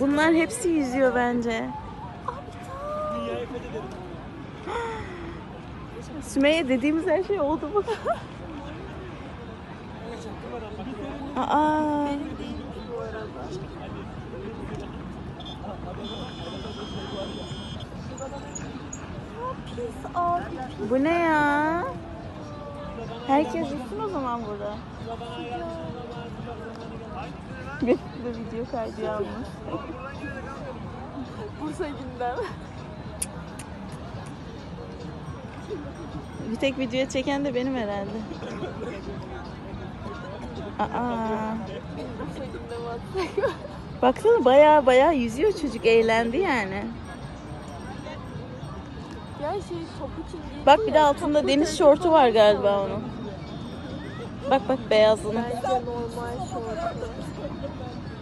Bunlar hepsi yüzüyor bence. Sümeyye dediğimiz her şey oldu mu? Aa, Pis abi. bu ne ya? Herkes gitsin o zaman burada. Bir de video kaydı almış. Bursa gündem. Bir tek video çeken de benim herhalde. Aa, baksana baya baya yüzüyor çocuk eğlendi yani. Ya şey Bak bir de altında deniz şortu var galiba onun. Vai com beyazını. né.